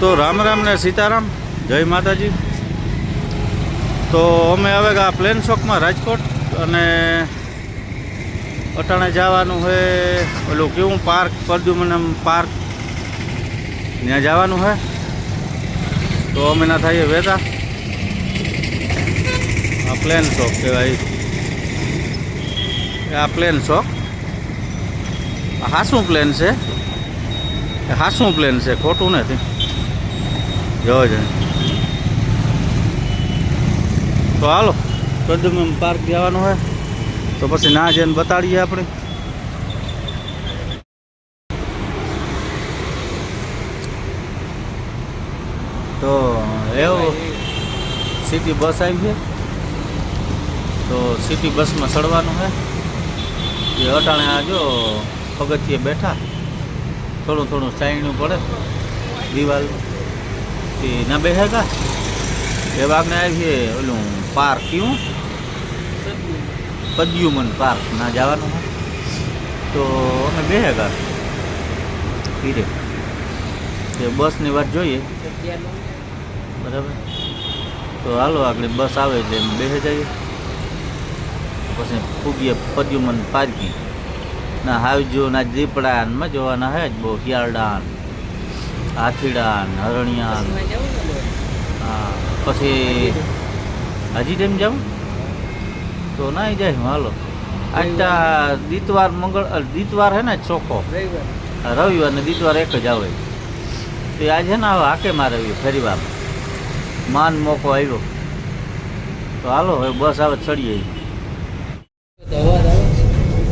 તો રામ રામ ને સીતારામ. જય માતાજી. તો અમે હવે આ પ્લેન શોકમાં રાજકોટ અને અટાણે જવાનું છે ઓલું કેવું પાર્ક પરદ્યુમનમ પાર્ક. ત્યાં જવાનું છે તો અમે ના થઈએ વેતા આ પ્લેન શોક કહેવાય. આ પ્લેન શોક. હાસું પ્લેન છે. હાસું પ્લેન છે, ખોટું નથી. જોવો છે. તો હાલો. પ્રદ્યુમન પાર્ક જવાનું હોય. તો પછી ના જઈને બતાડીએ આપણે. તો એવું સિટી બસ આવી છે તો સિટી બસમાં ચડવાનું છે એ અટાણે આ જો પગથિયે બેઠા. થોડું થોડું સાઈનું પડે. દિવાલ એ ના બેસે કા? એ વાગને છે ઓલું પાર્ક કયું? પદ્યુમન પાર્ક ના જવાનું તો અમે બેસે કા? પીરે તે બસની વાત જોઈએ. બરાબર. તો હાલો, આગળ બસ આવે એટલે અમે બેસે જઈએ. પછી ફૂગીએ પદ્યુમન પાર્કિંગ ના હાવજો ના દીપડા જોવાના હે જ બહુ શિયાળડા ને હાથીડા ને હરણિયા હા પછી હજી ટાઈમ જાઉં તો ના જાય હાલો. આજતા દીતવાર મંગળ દીતવાર હે ને ચોખ્ખો રવિવાર. ને દીતવાર એક જ આવે. તો આજે ને હવે હાકે મારે ફરી વાર માન મોકો આવ્યો. તો હાલો હવે બસ આવે ચડીએ.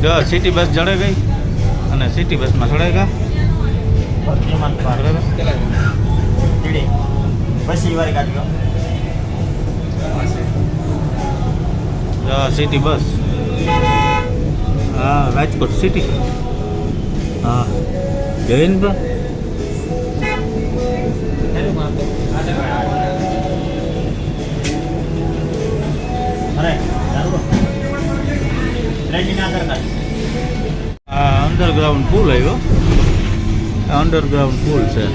જો સિટી બસ જડે ગઈ અને સિટી બસમાં ચડે ગયા. જો સિટી બસ. હા રાજકોટ સિટી. હા. જયંતભાઈ અંડરગ્રાઉન્ડ પુલ આવ્યો. અંડરગ્રાઉન્ડ પુલ છે.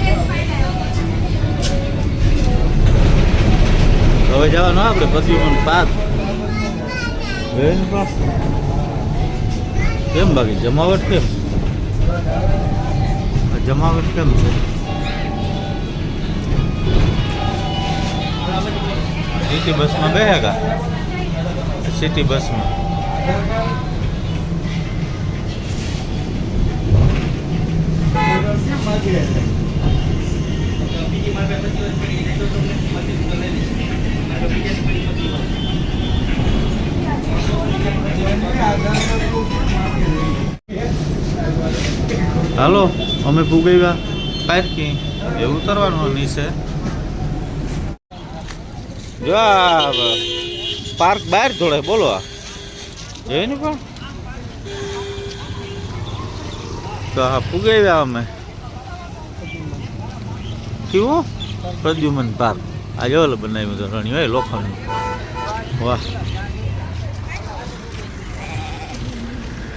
હવે જવાનું આપણે પતિમન પાક. કેમ બાકી? જમાવટ કેમ? જમાવટ કેમ છે? સિટી બસમાં બેહેગા સિટી બસમાં હાલો, અમે પુગવ્યા પાર્કિંગ. એવું ઉતરવાનું નીચે? જો પાર્ક બહાર થોડે બોલો જોઈ ને પણ? તો હા પુગાવ્યા અમે. કેવું પ્રદ્યુમન પાર્ક આ જો ઓલું બનાવ્યું તો રણ્યું હોય લોખંડ વાહ.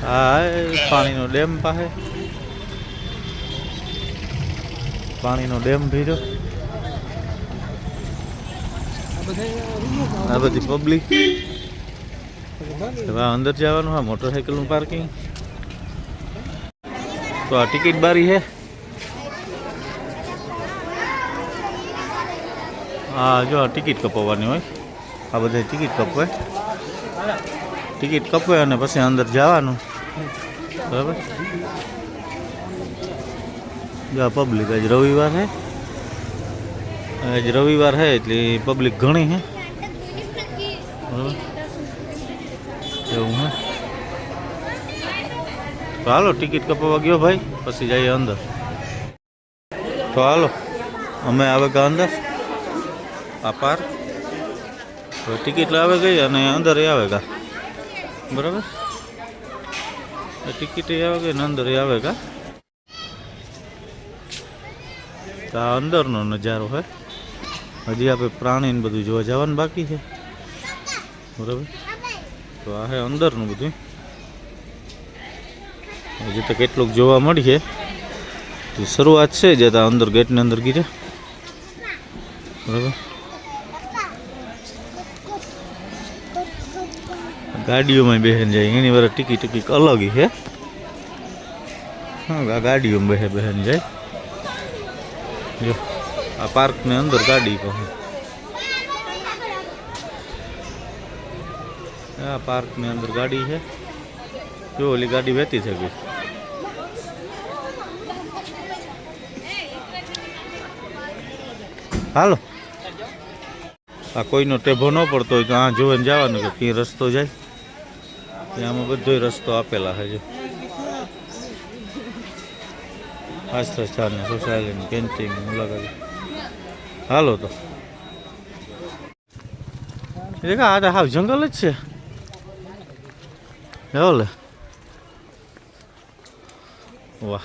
હા પાણીનો ડેમ પાસે. પાણીનો ડેમ ભીરો આ બધી પબ્લિક અંદર જવાનું, હા મોટરસાઇકલનું પાર્કિંગ તો આ ટિકિટ બારી છે હા જો આ ટિકિટ કપાવવાની હોય. આ બધા ટિકિટ કપવે. ટિકિટ કપવે અને પછી અંદર જવાનું. બરાબર? જો આ પબ્લિક આજ રવિવાર છે આજ રવિવાર છે એટલે પબ્લિક ઘણી છે બરાબર? એવું હે. તો હાલો, ટિકિટ કપાવવા ગયો ભાઈ, પછી જઈએ અંદર. તો હાલો, અમે આવે કા અંદર? આ પાર્ક ટિકિટ લાવે ગઈ અને અંદર એ આવે કા બરાબર? ટિકિટ એ આવે ગઈ ને અંદર એ આવે કા તો આ અંદરનો નજારો હોય હજી આપણે પ્રાણીને બધું જોવા જવાનું બાકી છે. બરાબર? તો આ હે અંદરનું બધું. હજી તો કેટલુંક જોવા મળીએ તો શરૂઆત છે જે તા અંદર ગેટની અંદર ગીરે. બરાબર? ગાડીઓમાં બેહેન જાય. એની વાર ટિકિટ ટિકિટ અલગ છે હા. ગાડીઓમાં બેસે બહેન જાય. જો, આ પાર્કની અંદર ગાડી પણ આ પાર્કની અંદર ગાડી છે જો, ઓલી ગાડી વહેતી છે હાલો. આ કોઈનો ટેભો ન પડતો હોય તો આ જોઈને જવાનું કે રસ્તો જાય. આમાં બધોય રસ્તો આપેલા છે જો. આશ્રયસ્થાન ને સોસાયટીની કેન્ટીન મુલાકાત. હાલો તો. એ આ તો હાવ જંગલ જ છે. લે. વાહ.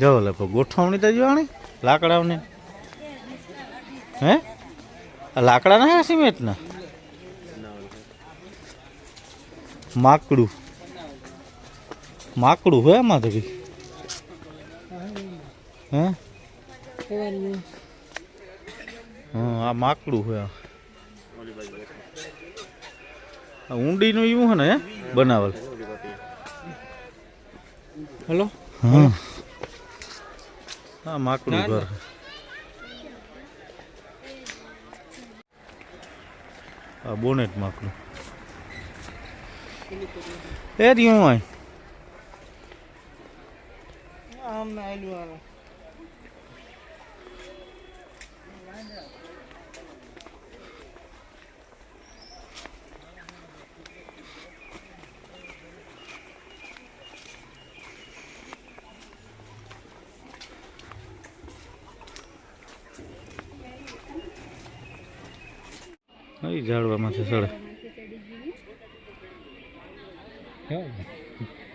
જવો લે ગોઠવણી તો જોવાની, લાકડાઓની. હે? આ લાકડા ના સિમેન્ટ ના માકડું. માકડું હોય એમાં તો કઈ હે આ માકડું હોય આ. ઊંડીનું એવું હે ને હે બનાવેલ. હેલો? હા. હા માકડું ઘર આ બોનેટ માકડું એ રહ્યું હોય. આમને આયલું આવે. એ ઝાડવામાંથી સડે.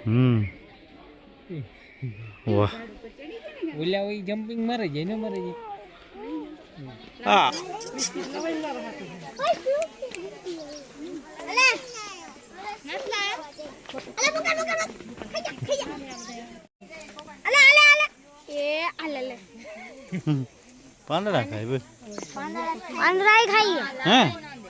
હમ. વાહ. ઓલા હોય જમ્પિંગ મારે જાય ને મારે જાય. હા. પાંદડા ખાય ભાઈ પાંદડાઈ ખાઈએ. હે?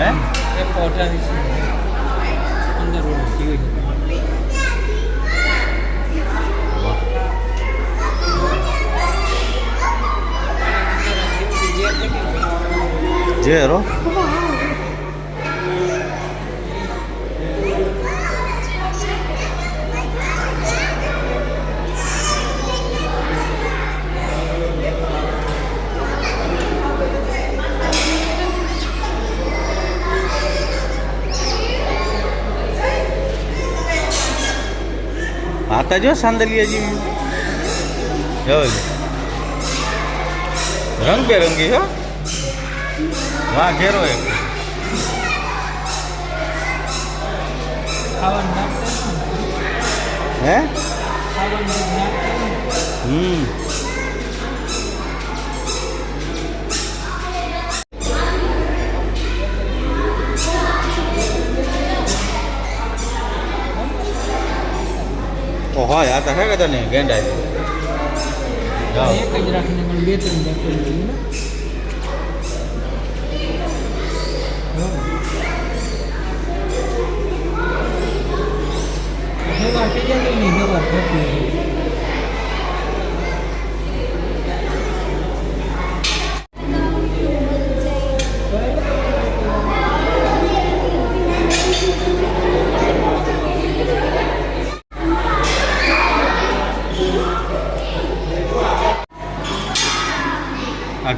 હે? એકસો અઢાવીસ પંદર વર્ષ જીવી આતા જો સાંદલિયા જેવી જો રંગબેરંગી હો. વાહ ઘેરો એક. હે? હમ. ઓહો આ તો કે તને ગેંડા એક જ રાખીને બે ત્રણ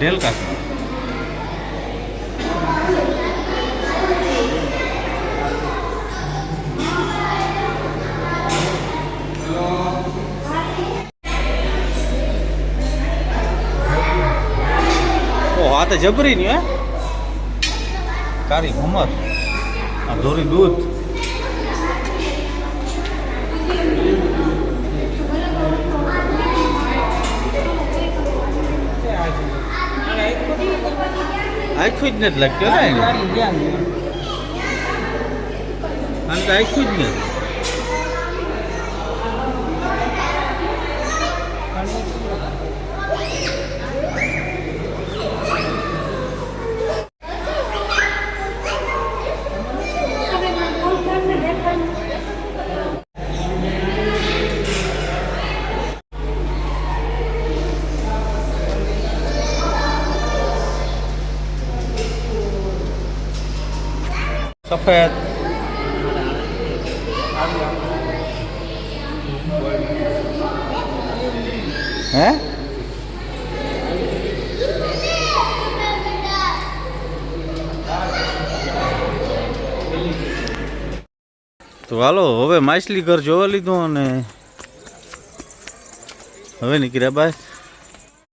ઢેલ કાકડી જબરી ની હે કારી ઉમર આ ધોરી દૂધ. આખું જ નથી લાગતું ને. આને તો આખું જ નથી સફેદ હે તો હાલો હવે માછલી ઘર જોવા લીધું અને હવે નીકળ્યા બાય.